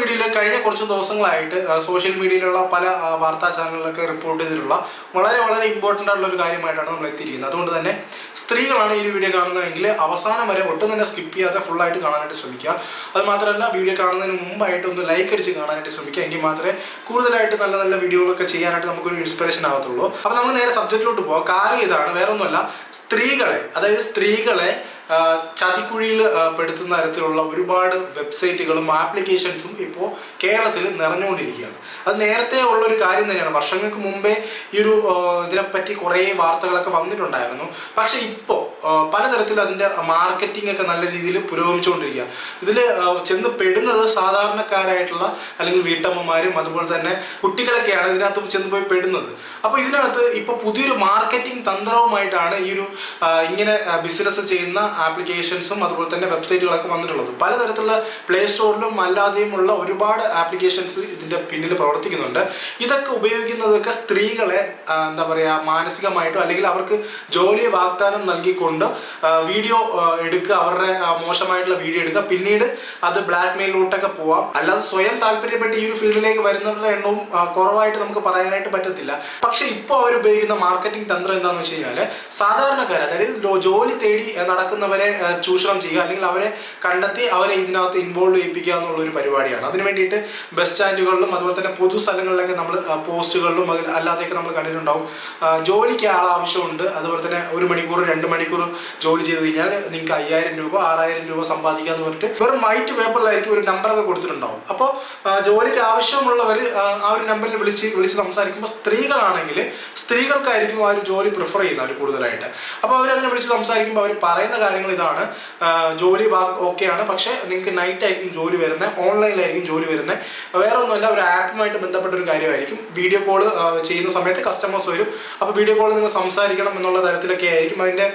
വീഡിയോയിൽ കഴിഞ്ഞ കുറച്ച് ദിവസങ്ങളായിട്ട് സോഷ്യൽ മീഡിയയിലുള്ള പല വാർത്താ ചാനലുകളൊക്കെ റിപ്പോർട്ട് ചെയ്തിട്ടുള്ള വളരെ വളരെ ഇമ്പോർട്ടന്റ് ആയിട്ടുള്ള ഒരു കാര്യമായിട്ടാണ് നമ്മൾ എത്തിയിരിക്കുന്നത്. അതുകൊണ്ട് തന്നെ സ്ത്രീകളാണ് ഈ വീഡിയോ കാണുന്നതെങ്കിൽ അവസാനം വരെ ഒട്ടും തന്നെ സ്കിപ്പ് ചെയ്യാതെ ഫുള്ളായിട്ട് കാണാനായിട്ട് ശ്രമിക്കുക. അത് മാത്രമല്ല വീഡിയോ കാണുന്നതിന് മുമ്പായിട്ട് ഒന്ന് ലൈക്ക് അടിച്ച് കാണാനായിട്ട് ശ്രമിക്കുക. എങ്കിൽ മാത്രമേ കൂടുതലായിട്ട് നല്ല നല്ല വീഡിയോകളൊക്കെ ചെയ്യാനായിട്ട് നമുക്കൊരു ഇൻസ്പിറേഷൻ ആവത്തുള്ളൂ. അപ്പോൾ നമുക്ക് നേരെ സബ്ജക്റ്റിലോട്ട് പോകാം കാര്യം ഇതാണ്. വേറെ ഒന്നുമല്ല സ്ത്രീകളെ അതായത് സ്ത്രീകളെ ചതിക്കുഴിയിൽ പെടുത്തുന്ന തരത്തിലുള്ള ഒരുപാട് വെബ്സൈറ്റുകളും ആപ്ലിക്കേഷൻസും ഇപ്പോൾ കേരളത്തിൽ നിറഞ്ഞുകൊണ്ടിരിക്കുകയാണ്. അത് നേരത്തെ ഉള്ള ഒരു കാര്യം തന്നെയാണ്. വർഷങ്ങൾക്ക് മുമ്പേ ഈ ഒരു ഇതിനെപ്പറ്റി കുറേ വാർത്തകളൊക്കെ വന്നിട്ടുണ്ടായിരുന്നു. പക്ഷേ ഇപ്പോൾ പലതരത്തിൽ അതിന്റെ മാർക്കറ്റിംഗ് ഒക്കെ നല്ല രീതിയിൽ പുരോഗമിച്ചുകൊണ്ടിരിക്കുക. ഇതിൽ ചെന്ന് പെടുന്നത് സാധാരണക്കാരായിട്ടുള്ള അല്ലെങ്കിൽ വീട്ടമ്മമാരും അതുപോലെ തന്നെ കുട്ടികളൊക്കെയാണ് ഇതിനകത്ത് ചെന്ന് പോയി പെടുന്നത്. അപ്പോൾ ഇതിനകത്ത് ഇപ്പോൾ പുതിയൊരു മാർക്കറ്റിംഗ് തന്ത്രവുമായിട്ടാണ് ഈ ഒരു ഇങ്ങനെ ബിസിനസ് ചെയ്യുന്ന ആപ്ലിക്കേഷൻസും അതുപോലെ തന്നെ വെബ്സൈറ്റുകളൊക്കെ വന്നിട്ടുള്ളത്. പലതരത്തിലുള്ള പ്ലേ സ്റ്റോറിലും അല്ലാതെയുമുള്ള ഒരുപാട് ആപ്ലിക്കേഷൻസ് ഇതിന്റെ പിന്നിൽ പ്രവർത്തിക്കുന്നുണ്ട്. ഇതൊക്കെ ഉപയോഗിക്കുന്നതൊക്കെ സ്ത്രീകളെ എന്താ പറയുക മാനസികമായിട്ടോ അല്ലെങ്കിൽ അവർക്ക് ജോലി വാഗ്ദാനം നൽകിക്കൊണ്ട് വീഡിയോ എടുക്കുക അവരുടെ മോശമായിട്ടുള്ള വീഡിയോ എടുക്കുക. പിന്നീട് അത് ബ്ലാക്ക് മെയിലോട്ടൊക്കെ പോവാം. അല്ലാതെ സ്വയം താല്പര്യപ്പെട്ട് ഈ ഒരു ഫീൽഡിലേക്ക് വരുന്നവരുടെ എണ്ണവും കുറവായിട്ട് നമുക്ക് പറയാനായിട്ട് പറ്റത്തില്ല. പക്ഷെ ഇപ്പോൾ അവർ ഉപയോഗിക്കുന്ന മാർക്കറ്റിംഗ് തന്ത്രം എന്താണെന്ന് വെച്ച് കഴിഞ്ഞാൽ സാധാരണക്കാർ അതായത് ജോലി തേടി നടക്കുന്നവരെ ചൂഷണം ചെയ്യുക അല്ലെങ്കിൽ അവരെ കണ്ടെത്തി അവരെ ഇതിനകത്ത് ഇൻവോൾവ് ചെയ്യിപ്പിക്കുക എന്നുള്ള ഒരു പരിപാടിയാണ്. അതിന് വേണ്ടിയിട്ട് ബസ് സ്റ്റാൻഡുകളിലും അതുപോലെ തന്നെ പൊതു സ്ഥലങ്ങളിലൊക്കെ നമ്മൾ പോസ്റ്റുകളിലും അല്ലാതെയൊക്കെ നമ്മൾ കണ്ടിട്ടുണ്ടാവും. ജോലിക്ക് ആൾ ആവശ്യമുണ്ട്. അതുപോലെ തന്നെ ഒരു മണിക്കൂർ രണ്ട് മണിക്കൂർ ജോലി ചെയ്ത് കഴിഞ്ഞാൽ നിങ്ങൾക്ക് അയ്യായിരം രൂപ ആറായിരം രൂപ സമ്പാദിക്കുക എന്ന് പറഞ്ഞിട്ട് വെറും വൈറ്റ് പേപ്പറിലായിരിക്കും ഒരു നമ്പറൊക്കെ കൊടുത്തിട്ടുണ്ടാവും. അപ്പോൾ ജോലിക്ക് ആവശ്യമുള്ളവർ ആ ഒരു നമ്പറിൽ വിളിച്ച് വിളിച്ച് സംസാരിക്കുമ്പോൾ സ്ത്രീകളാണെങ്കിൽ സ്ത്രീകൾക്കായിരിക്കും ആ ഒരു ജോലി പ്രിഫർ ചെയ്യുന്നത് അവർ കൂടുതലായിട്ട്. അപ്പോൾ അവരങ്ങനെ വിളിച്ച് സംസാരിക്കുമ്പോൾ അവർ പറയുന്ന കാര്യങ്ങൾ ഇതാണ്. ജോലി ഓക്കെയാണ് പക്ഷേ നിങ്ങൾക്ക് നൈറ്റ് ആയിരിക്കും ജോലി വരുന്നത് ഓൺലൈനിലായിരിക്കും ജോലി വരുന്നത് വേറെ ഒന്നുമല്ല ഒരു ആപ്പുമായിട്ട് ബന്ധപ്പെട്ട ഒരു കാര്യമായിരിക്കും വീഡിയോ കോൾ ചെയ്യുന്ന സമയത്ത് കസ്റ്റമേഴ്സ് വരും. അപ്പോൾ വീഡിയോ കോൾ നിങ്ങൾ സംസാരിക്കണം എന്നുള്ള തരത്തിലൊക്കെ ആയിരിക്കും അതിന്റെ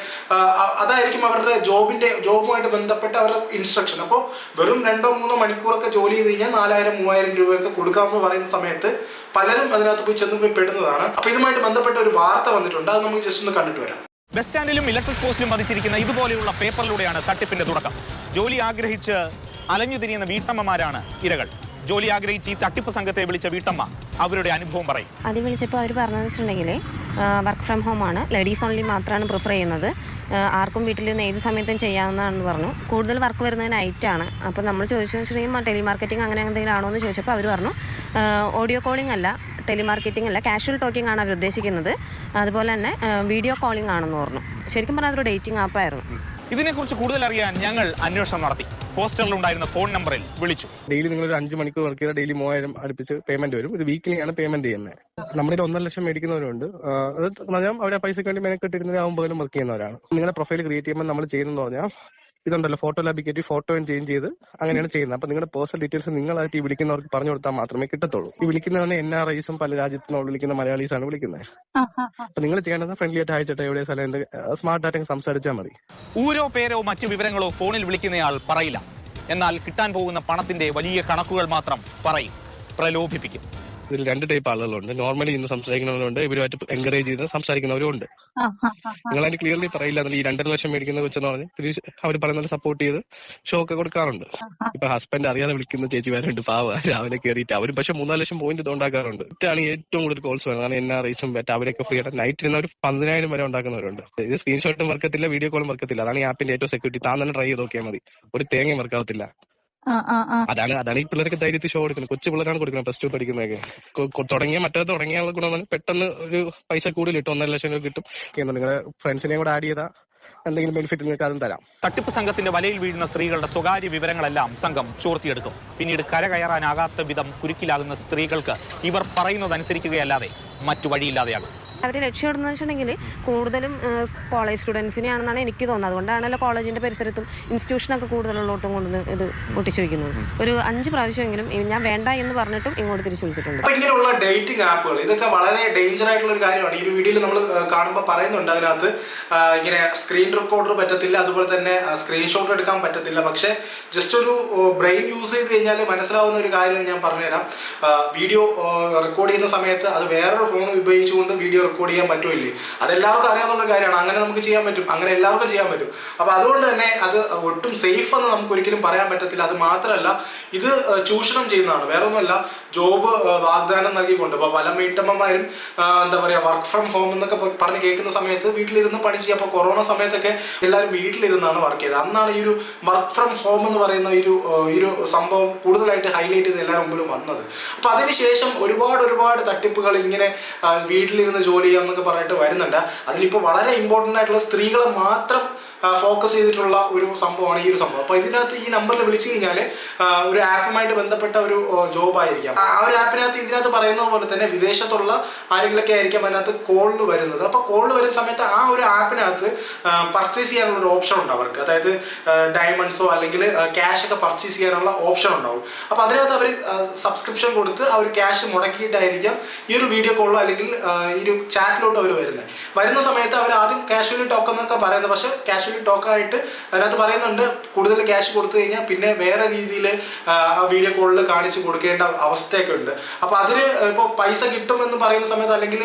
അതായിരിക്കും അവരുടെ ജോബിന്റെ ജോബുമായിട്ട് ബന്ധപ്പെട്ട അവരുടെ ഇൻസ്ട്രക്ഷൻ അപ്പോൾ വെറും രണ്ടോ മൂന്നോ മണിക്കൂറൊക്കെ ജോലി ചെയ്ത് കഴിഞ്ഞാൽ നാലായിരം മൂവായിരം രൂപയൊക്കെ കൊടുക്കാമെന്ന് പറയുന്ന സമയത്ത് പലരും അതിനകത്ത് പോയി ചെന്ന് പോയി പെടുന്നതാണ്. അപ്പോൾ ഇതുമായിട്ട് ബന്ധപ്പെട്ട ഒരു വാർത്ത വന്നിട്ടുണ്ട്. അത് നമുക്ക് ജസ്റ്റ് ഒന്ന് കണ്ടിട്ട് വരാം. ബസ് സ്റ്റാൻഡിലും ഇലക്ട്രിക് പോസ്റ്റിലും പതിച്ചിരിക്കുന്ന ഇതുപോലെയുള്ള പേപ്പറിലൂടെയാണ് തട്ടിപ്പിന്റെ തുടക്കം. ജോലി ആഗ്രഹിച്ച് അലഞ്ഞു തിരിയുന്ന വീട്ടമ്മമാരാണ് ഇരകൾ. ജോലി ആഗ്രഹിച്ച് ഈ തട്ടിപ്പ് സംഘത്തെ വിളിച്ച വീട്ടമ്മ അവരുടെ അനുഭവം പറയും. അത് വിളിച്ചപ്പോൾ അവർ പറഞ്ഞതെന്ന് വെച്ചിട്ടുണ്ടെങ്കിൽ വർക്ക് ഫ്രം ഹോം ആണ്. ലേഡീസ് ഓൺലി മാത്രമാണ് പ്രിഫർ ചെയ്യുന്നത്. ആർക്കും വീട്ടിൽ നിന്ന് ഏത് സമയത്തും ചെയ്യാവുന്നതാണെന്ന് പറഞ്ഞു. കൂടുതൽ വർക്ക് വരുന്നത് നൈറ്റാണ് അപ്പോൾ നമ്മൾ ചോദിച്ചു വെച്ചിട്ടുണ്ടെങ്കിൽ ടെലിമാർക്കറ്റിംഗ് അങ്ങനെ എന്തെങ്കിലും ആണോ? എന്ന് ചോദിച്ചപ്പോൾ അവർ പറഞ്ഞു ഓഡിയോ കോളിംഗ് അല്ല ടെലിമാർക്കറ്റിംഗ് അല്ല കാഷ്വൽ ടോക്കിംഗ് ആണ് അവർ ഉദ്ദേശിക്കുന്നത്. അതുപോലെ തന്നെ വീഡിയോ കോളിംഗ് ആണെന്ന് പറഞ്ഞു. ശരിക്കും പറഞ്ഞാൽ അതൊരു ഡേറ്റിംഗ് ആപ്പായിരുന്നു ഇതിനെക്കുറിച്ച് കൂടുതൽ അറിയാൻ ഞങ്ങൾ അന്വേഷണം നടത്തി. പോസ്റ്ററിലുണ്ടായിരുന്ന ഫോൺ നമ്പറിൽ വിളിച്ചു. ഡെയിലി നിങ്ങൾ ഒരു അഞ്ച് മണിക്കൂർ വർക്ക് ചെയ്താൽ ഡെയിലി മൂവായിരം അടുപ്പിച്ച് പേയ്മെന്റ് വരും. ഇത് വീക്കിലി ആണ് പേയ്മെന്റ് ചെയ്യുന്നത് നമ്മുടെ ഒന്നര ലക്ഷം മേടിക്കുന്നവരുണ്ട്. അത് അവരെ പൈസക്ക് വേണ്ടി മെനക്കെട്ടിരുന്നവരാകുമ്പോഴും വർക്ക് ചെയ്യുന്നവരാണ്. നിങ്ങളുടെ പ്രൊഫൈൽ ക്രിയേറ്റ് ചെയ്യുമ്പോൾ നമ്മൾ ചെയ്യുന്നതെന്ന് പറഞ്ഞാൽ ഇതുണ്ടല്ലോ ഫോട്ടോ ലാബിൽ കയറ്റി ഫോട്ടോ ചേഞ്ച് ചെയ്ത് അങ്ങനെയാണ് ചെയ്യുന്നത്. അപ്പൊ നിങ്ങളുടെ പേഴ്സണൽ ഡീറ്റെയിൽസ് നിങ്ങളായിട്ട് ഈ വിളിക്കുന്നവർക്ക് പറഞ്ഞു കൊടുത്താൽ മാത്രമേ കിട്ടത്തുള്ളൂ. ഈ വിളിക്കുന്നവരെ എൻ ആർ ഐസും പല രാജ്യത്തിനുള്ള വിളിക്കുന്ന മലയാളീസ് ആണ് വിളിക്കുന്നത്. അപ്പൊ നിങ്ങൾ ചെയ്യേണ്ടത് ഫ്രണ്ട്ലി ആയിട്ട് അയച്ചിട്ട് എവിടെ സ്ഥലം സ്മാർട്ട് ആയിട്ട് സംസാരിച്ചാൽ മതി. ഊരോ പേരോ മറ്റു വിവരങ്ങളോ ഫോണിൽ വിളിക്കുന്നയാൾ പറയില്ല. എന്നാൽ കിട്ടാൻ പോകുന്ന പണത്തിന്റെ വലിയ കണക്കുകൾ മാത്രം പറയും. പ്രലോഭിപ്പിക്കും. ഇതിൽ രണ്ട് ടൈപ്പ് ആളുകളുണ്ട്. നോർമലി ഇന്ന് സംസാരിക്കുന്നവരുണ്ട് ഇവരുമായിട്ട് എൻകറേജ് ചെയ്ത് സംസാരിക്കുന്നവരും ഉണ്ട്. നിങ്ങൾ അതിന് ക്ലിയർലി പറയില്ല. എന്നാൽ ഈ രണ്ടര ലക്ഷം മേടിക്കുന്ന കൊച്ചെന്ന് പറഞ്ഞ് അവർ പറയുന്നത് സപ്പോർട്ട് ചെയ്ത് ഷോ ഒക്കെ കൊടുക്കാറുണ്ട്. ഇപ്പൊ ഹസ്ബൻഡ് അറിയാതെ വിളിക്കുന്ന ചേച്ചിമാരുണ്ട്. പാവ രാവിലെ കയറിയിട്ട് അവർ പക്ഷെ മൂന്നാൽ ലക്ഷം പോയിന്റ് ഇതുണ്ടാക്കാറുണ്ട് ഇതാണ് ഏറ്റവും കൂടുതൽ കോൾസ് വരുന്നത്. കാരണം എന്നാ റേസും പറ്റ അവരൊക്കെ ഫ്രീ ആയിട്ട് നൈറ്റ് ഇരുന്ന ഒരു പതിനായിരം വരെ ഉണ്ടാക്കുന്നവരുണ്ട്. ഇത് സ്ക്രീൻഷോട്ടും വർക്കത്തില്ല വീഡിയോ കോളും വർക്കത്തില്ല. അതാണ് ഈ ആപ്പിന്റെ ഏറ്റവും സെക്യൂരിറ്റി താൻ തന്നെ ട്രൈ ചെയ്ത് നോക്കിയാൽ മതി. ഒരു തേങ്ങയും വർക്കാവത്തില്ല. അതാണ് അതാണ് ഈ പിള്ളേർക്ക് ധൈര്യത്തിൽ ഷോ കൊടുക്കുന്നത്. കൊച്ചു പിള്ളേരാണ് കൊടുക്കുന്നത് പ്ലസ് ടു പഠിക്കുന്നതൊക്കെ. കൊ- കൊ- തുടങ്ങിയ മറ്റേ തുടങ്ങിയ ആളുടെ ഗുണം എന്ന് പെട്ടെന്ന് ഒരു പൈസ കൂടുതൽ കിട്ടും ഒന്നര ലക്ഷം രൂപ കിട്ടും. നിങ്ങളുടെ ഫ്രണ്ട്സിനെയും കൂടെ ആഡ് ചെയ്താൽ എന്തെങ്കിലും ബെനിഫിറ്റ് നിങ്ങൾക്ക് അതും തരാം. തട്ടിപ്പ് സംഘത്തിന്റെ വലയിൽ വീഴുന്ന സ്ത്രീകളുടെ സ്വകാര്യ വിവരങ്ങളെല്ലാം സംഘം ചോർത്തിയെടുക്കും. പിന്നീട് കരകയറാനാകാത്ത വിധം കുരുക്കിലാകുന്ന സ്ത്രീകൾക്ക് ഇവർ പറയുന്നത് അനുസരിക്കുകയല്ലാതെ മറ്റു വഴിയില്ലാതെയാകും. അവർ ലക്ഷ്യമിടുന്നത് വെച്ചിട്ടുണ്ടെങ്കിൽ കൂടുതലും കോളേജ് സ്റ്റുഡൻസിനെയാണെന്നാണ് എനിക്ക് തോന്നുന്നത്. അതുകൊണ്ടാണല്ലോ കോളേജിന്റെ പരിസരത്തും ഇൻസ്റ്റിറ്റ്യൂഷനൊക്കെ കൂടുതലുള്ളോട്ടും കൊണ്ട് ഇത് ഒട്ടിച്ചു വയ്ക്കുന്നത് ഒരു അഞ്ച് പ്രാവശ്യമെങ്കിലും ഞാൻ വേണ്ട എന്ന് പറഞ്ഞിട്ടും ഇങ്ങോട്ട് തിരിച്ചു വിളിച്ചിട്ടുണ്ട്. ഇങ്ങനെയുള്ള ഡേറ്റിംഗ് ആപ്പുകൾ ഇതൊക്കെ വളരെ ഡേഞ്ചർ ആയിട്ടുള്ള ഒരു കാര്യമാണ്. ഈ വീഡിയോയിൽ നമ്മൾ കാണുമ്പോൾ പറയുന്നുണ്ട് അതിനകത്ത് ഇങ്ങനെ സ്ക്രീൻ റെക്കോർഡർ പറ്റത്തില്ല അതുപോലെ തന്നെ സ്ക്രീൻഷോട്ട് എടുക്കാൻ പറ്റത്തില്ല. പക്ഷെ ജസ്റ്റ് ഒരു ബ്രെയിൻ യൂസ് ചെയ്ത് കഴിഞ്ഞാൽ മനസ്സിലാവുന്ന ഒരു കാര്യം ഞാൻ പറഞ്ഞുതരാം. വീഡിയോ റെക്കോർഡ് ചെയ്യുന്ന സമയത്ത് അത് വേറൊരു ഫോൺ ഉപയോഗിച്ചുകൊണ്ട് വീഡിയോ റെക്കോർഡ് ചെയ്യാൻ പറ്റുമില്ലേ അതെല്ലാവർക്കും അറിയാവുന്ന കാര്യമാണ്. അങ്ങനെ നമുക്ക് ചെയ്യാൻ പറ്റും. അങ്ങനെ എല്ലാവർക്കും ചെയ്യാൻ പറ്റും. അപ്പോൾ അതുകൊണ്ട് തന്നെ അത് ഒട്ടും സേഫ് എന്ന് നമുക്ക് ഒരിക്കലും പറയാൻ പറ്റത്തില്ല. അത് മാത്രമല്ല ഇത് ചൂഷണം ചെയ്യുന്നതാണ്. വേറെ ഒന്നുമല്ല ജോബ് വാഗ്ദാനം നൽകിക്കൊണ്ട്. ഇപ്പോൾ പല വീട്ടമ്മമാരും എന്താ പറയുക വർക്ക് ഫ്രം ഹോം എന്നൊക്കെ പറഞ്ഞ് കേൾക്കുന്ന സമയത്ത് വീട്ടിലിരുന്ന് പണി ചെയ്യുക. അപ്പോൾ കൊറോണ സമയത്തൊക്കെ എല്ലാവരും വീട്ടിലിരുന്നാണ് വർക്ക് ചെയ്തത്. അന്നാണ് ഈ ഒരു വർക്ക് ഫ്രം ഹോം എന്ന് പറയുന്ന ഒരു ഈ ഒരു സംഭവം കൂടുതലായിട്ട് ഹൈലൈറ്റ് ചെയ്ത് എല്ലാവരും മുമ്പിലും വന്നത്. അപ്പോൾ അതിനുശേഷം ഒരുപാട് ഒരുപാട് തട്ടിപ്പുകൾ ഇങ്ങനെ വീട്ടിലിരുന്ന് ജോലി ചെയ്യാന്നൊക്കെ പറഞ്ഞിട്ട് വരുന്നുണ്ട്. അതിലിപ്പോൾ വളരെ ഇമ്പോർട്ടന്റ് ആയിട്ടുള്ള സ്ത്രീകളെ മാത്രം ഫോക്കസ് ചെയ്തിട്ടുള്ള ഒരു സംഭവമാണ് ഈ ഒരു സംഭവം. അപ്പോൾ ഇതിനകത്ത് ഈ നമ്പറിൽ വിളിച്ചു കഴിഞ്ഞാൽ ഒരു ആപ്പുമായിട്ട് ബന്ധപ്പെട്ട ഒരു ജോബ് ആയിരിക്കാം. ആ ഒരു ആപ്പിനകത്ത് ഇതിനകത്ത് പറയുന്നത് പോലെ തന്നെ വിദേശത്തുള്ള ആരെങ്കിലൊക്കെ ആയിരിക്കാം അതിനകത്ത് കോളിൽ വരുന്നത്. അപ്പോൾ കോളിൽ വരുന്ന സമയത്ത് ആ ഒരു ആപ്പിനകത്ത് പർച്ചേസ് ചെയ്യാനുള്ള ഒരു ഓപ്ഷൻ ഉണ്ട് അവർക്ക്. അതായത് ഡയമണ്ട്സോ അല്ലെങ്കിൽ ക്യാഷ് ഒക്കെ പർച്ചേസ് ചെയ്യാനുള്ള ഓപ്ഷൻ ഉണ്ടാവും. അപ്പോൾ അതിനകത്ത് അവർ സബ്സ്ക്രിപ്ഷൻ കൊടുത്ത് അവർ ക്യാഷ് മുടക്കിയിട്ടായിരിക്കാം ഈ ഒരു വീഡിയോ കോളോ അല്ലെങ്കിൽ ഈ ഒരു ചാറ്റിലോട്ട് അവർ വരുന്നത്. വരുന്ന സമയത്ത് അവർ ആദ്യം കാഷ്വലി ടോക്ക് എന്നൊക്കെ പറയുന്നത്. പക്ഷേ കാഷ്വലി ടോക്കായിട്ട് അതിനകത്ത് പറയുന്നുണ്ട് കൂടുതൽ ക്യാഷ് കൊടുത്തു കഴിഞ്ഞാൽ പിന്നെ വേറെ രീതിയിൽ വീഡിയോ കോളിൽ കാണിച്ച് കൊടുക്കേണ്ട അവസ്ഥയൊക്കെ ഉണ്ട്. അപ്പോൾ അതിന് ഇപ്പോൾ പൈസ കിട്ടുമെന്ന് പറയുന്ന സമയത്ത് അല്ലെങ്കിൽ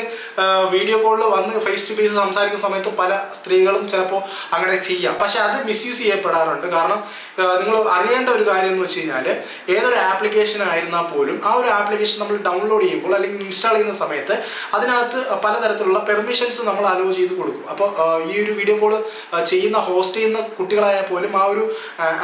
വീഡിയോ കോളിൽ വന്ന് ഫേസ് ടു ഫേസ് സംസാരിക്കുന്ന സമയത്ത് പല സ്ത്രീകളും ചിലപ്പോൾ അങ്ങനെ ചെയ്യാം. പക്ഷേ അത് മിസ്യൂസ് ചെയ്യപ്പെടാറുണ്ട്. കാരണം നിങ്ങൾ അറിയേണ്ട ഒരു കാര്യം എന്ന് വെച്ച് കഴിഞ്ഞാൽ ഏതൊരു ആപ്ലിക്കേഷൻ ആയിരുന്നാൽ പോലും ആ ഒരു ആപ്ലിക്കേഷൻ നമ്മൾ ഡൗൺലോഡ് ചെയ്യുമ്പോൾ അല്ലെങ്കിൽ ഇൻസ്റ്റാൾ ചെയ്യുന്ന സമയത്ത് അതിനകത്ത് പലതരത്തിലുള്ള പെർമിഷൻസ് നമ്മൾ അലോ ചെയ്ത് കൊടുക്കും. അപ്പോൾ ഈ ഒരു വീഡിയോ കോൾ ചെയ്യുന്ന ഹോസ്റ്റ് ചെയ്യുന്ന കുട്ടികളായാൽ പോലും ആ ഒരു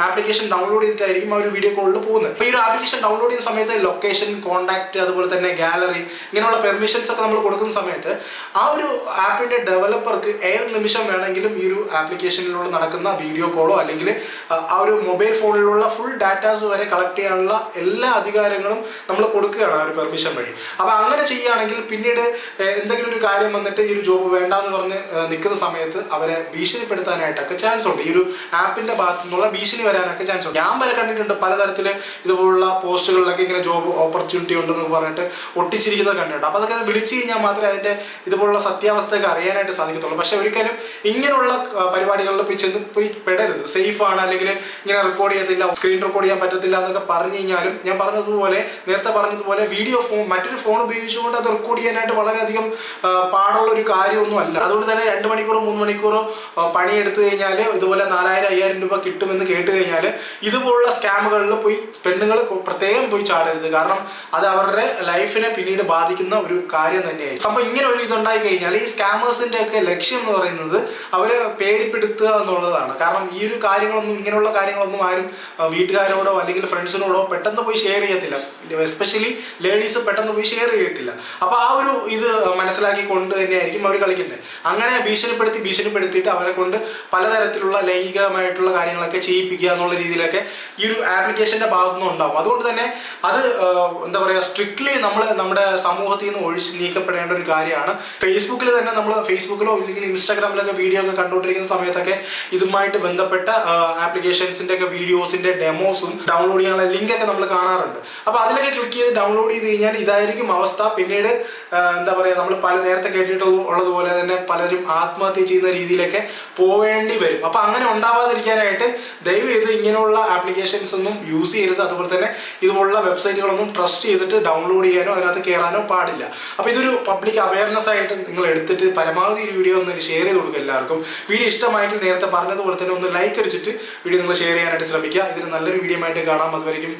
ആപ്ലിക്കേഷൻ ഡൗൺലോഡ് ചെയ്തിട്ടായിരിക്കും ആ ഒരു വീഡിയോ കോളിൽ പോകുന്നത്. അപ്പോൾ ഈ ഒരു ആപ്ലിക്കേഷൻ ഡൗൺലോഡ് ചെയ്യുന്ന സമയത്ത് ലൊക്കേഷൻ കോൺടാക്റ്റ് അതുപോലെ തന്നെ ഗാലറി ഇങ്ങനെയുള്ള പെർമിഷൻസ് ഒക്കെ നമ്മൾ കൊടുക്കുന്ന സമയത്ത് ആ ഒരു ആപ്പിന്റെ ഡെവലപ്പർക്ക് ഏത് നിമിഷം വേണമെങ്കിലും ഈ ഒരു ആപ്ലിക്കേഷനിലൂടെ നടക്കുന്ന വീഡിയോ കോളോ അല്ലെങ്കിൽ ആ ഒരു മൊബൈൽ ഫോണിലുള്ള ഫുൾ ഡാറ്റാസ് വരെ കളക്ട് ചെയ്യാനുള്ള എല്ലാ അധികാരങ്ങളും നമ്മൾ കൊടുക്കുകയാണ് ആ ഒരു പെർമിഷൻ വഴി. അപ്പോൾ അങ്ങനെ ചെയ്യുകയാണെങ്കിൽ പിന്നീട് എന്തെങ്കിലും ഒരു കാര്യം വന്നിട്ട് ഈ ഒരു ജോബ് വേണ്ടാന്ന് പറഞ്ഞ് നിൽക്കുന്ന സമയത്ത് അവരെ ഭീഷണിപ്പെടുത്താനായിട്ടൊക്കെ ചാൻസ് ഉണ്ട്. ഈ ഒരു ആപ്പിന്റെ ഭാഗത്തു നിന്നുള്ള ഭീഷണി വരാനൊക്കെ ചാൻസ് ഉണ്ട്. ഞാൻ വരെ കണ്ടിട്ടുണ്ട് പലതരത്തിൽ ഇതുപോലുള്ള പോസ്റ്റുകളിലൊക്കെ ഇങ്ങനെ ജോബ് ഓപ്പർച്യൂണിറ്റി ഉണ്ടെന്ന് പറഞ്ഞിട്ട് ഒട്ടിച്ചിരിക്കുന്നത് കണ്ടിട്ടുണ്ട്. അപ്പോൾ അതൊക്കെ വിളിച്ചു കഴിഞ്ഞാൽ മാത്രമേ അതിന്റെ ഇതുപോലുള്ള സത്യാവസ്ഥയൊക്കെ അറിയാനായിട്ട് സാധിക്കത്തുള്ളൂ. പക്ഷെ ഒരിക്കലും ഇങ്ങനെയുള്ള പരിപാടികളിൽ പോയി പോയി പെടരുത്. സേഫ് ആണ് അല്ലെങ്കിൽ ഇങ്ങനെ റെക്കോർഡ് ചെയ്യത്തില്ല സ്ക്രീൻ റെക്കോർഡ് ചെയ്യാൻ പറ്റത്തില്ല എന്നൊക്കെ പറഞ്ഞു കഴിഞ്ഞാലും ഞാൻ പറഞ്ഞതുപോലെ നേരത്തെ പറഞ്ഞതുപോലെ വീഡിയോ ഫോൺ മറ്റൊരു ഫോൺ ഉപയോഗിച്ചുകൊണ്ട് അത് റെക്കോർഡ് ചെയ്യാനായിട്ട് വളരെയധികം പാടുള്ള ഒരു കാര്യമൊന്നും അല്ല അതുകൊണ്ട് തന്നെ രണ്ട് മണിക്കൂറോ മൂന്ന് മണിക്കൂറോ പണിയെടുത്തു കഴിഞ്ഞാൽ ഇതുപോലെ നാലായിരം അയ്യായിരം രൂപ കിട്ടുമെന്ന് കേട്ട് കഴിഞ്ഞാൽ ഇതുപോലുള്ള സ്കാമുകളിൽ പോയി പെണ്ണുങ്ങൾ പ്രത്യേകം പോയി ചാടരുത്. കാരണം അത് അവരുടെ ലൈഫിനെ പിന്നീട് ബാധിക്കുന്ന ഒരു കാര്യം തന്നെയായിരിക്കും. അപ്പോൾ ഇങ്ങനെ ഒരു ഇതുണ്ടായി കഴിഞ്ഞാൽ ഈ സ്കാമേഴ്സിന്റെ ഒക്കെ ലക്ഷ്യം എന്ന് പറയുന്നത് അവരെ പേടിപ്പെടുത്തുക എന്നുള്ളതാണ്. കാരണം ഈ ഒരു കാര്യങ്ങളൊന്നും ഇങ്ങനെയുള്ള കാര്യങ്ങളൊന്നും ആരും വീട്ടുകാരോടോ അല്ലെങ്കിൽ ഫ്രണ്ട്സിനോടോ പെട്ടെന്ന് പോയി ഷെയർ ചെയ്യത്തില്ല. എസ്പെഷ്യലി ലേഡീസ് പെട്ടെന്ന് പോയി ഷെയർ ചെയ്യത്തില്ല. അപ്പോൾ ആ ഒരു ഇത് മനസ്സിലാക്കി കൊണ്ട് തന്നെയായിരിക്കും അവർ കളിക്കുന്നത്. അങ്ങനെ ഭീഷണിപ്പെടുത്തി ഭീഷണിപ്പെടുത്തിയിട്ട് അവരെ കൊണ്ട് പലതരത്തിലുള്ള ലൈംഗികമായിട്ടുള്ള കാര്യങ്ങളൊക്കെ ചെയ്യിപ്പിക്കുക എന്നുള്ള രീതിയിലൊക്കെ ഈ ഒരു ആപ്ലിക്കേഷന്റെ ഭാഗത്തുനിന്ന് ഉണ്ടാവും അതുകൊണ്ട് തന്നെ അത് എന്താ പറയുക സ്ട്രിക്ട്ലി നമ്മൾ നമ്മുടെ സമൂഹത്തിൽ നിന്ന് ഒഴിച്ച് നീക്കപ്പെടേണ്ട ഒരു കാര്യമാണ്. ഫേസ്ബുക്കിൽ തന്നെ നമ്മൾ ഫേസ്ബുക്കിലോ അല്ലെങ്കിൽ ഇൻസ്റ്റാഗ്രാമിലൊക്കെ വീഡിയോ ഒക്കെ കണ്ടുകൊണ്ടിരിക്കുന്ന സമയത്തൊക്കെ ഇതുമായിട്ട് ബന്ധപ്പെട്ട ആപ്ലിക്കേഷൻസിന്റെ ഒക്കെ വീഡിയോസിന്റെ ഡെമോസും ഡൗൺലോഡ് ചെയ്യാനുള്ള ലിങ്ക് ഒക്കെ നമ്മൾ കാണാറുണ്ട്. അപ്പോൾ അതിലൊക്കെ ക്ലിക്ക് ചെയ്ത് ഡൗൺലോഡ് ചെയ്ത് കഴിഞ്ഞാൽ ഇതായിരിക്കും അവസ്ഥ. പിന്നീട് എന്താ പറയുക നമ്മൾ പല നേരത്തെ കേട്ടിട്ടുള്ള ഉള്ളതുപോലെ തന്നെ പലരും ആത്മഹത്യ ചെയ്യുന്ന രീതിയിലൊക്കെ പോവേണ്ടി വരും. അപ്പോൾ അങ്ങനെ ഉണ്ടാവാതിരിക്കാനായിട്ട് ദയവ് ചെയ്ത് ഇങ്ങനെയുള്ള ആപ്ലിക്കേഷൻസ് ഒന്നും യൂസ് ചെയ്യരുത്. അതുപോലെ തന്നെ ഇതുപോലുള്ള വെബ്സൈറ്റുകളൊന്നും ട്രസ്റ്റ് ചെയ്തിട്ട് ഡൗൺലോഡ് ചെയ്യാനോ അതിനകത്ത് കയറാനോ പാടില്ല. അപ്പോൾ ഇതൊരു പബ്ലിക് അവയർനെസ് ആയിട്ട് നിങ്ങൾ എടുത്തിട്ട് പരമാവധി ഈ വീഡിയോ ഒന്ന് ഷെയർ ചെയ്ത് കൊടുക്കുക എല്ലാവർക്കും. വീഡിയോ ഇഷ്ടമായെങ്കിൽ നേരത്തെ പറഞ്ഞതുപോലെ തന്നെ ഒന്ന് ലൈക്ക് അടിച്ചിട്ട് വീഡിയോ നിങ്ങൾ ഷെയർ ചെയ്യാനായിട്ട് ശ്രമിക്കുക. ഇതിന് നല്ലൊരു വീഡിയോ ആയിട്ട് കാണാം. അതുവരെയും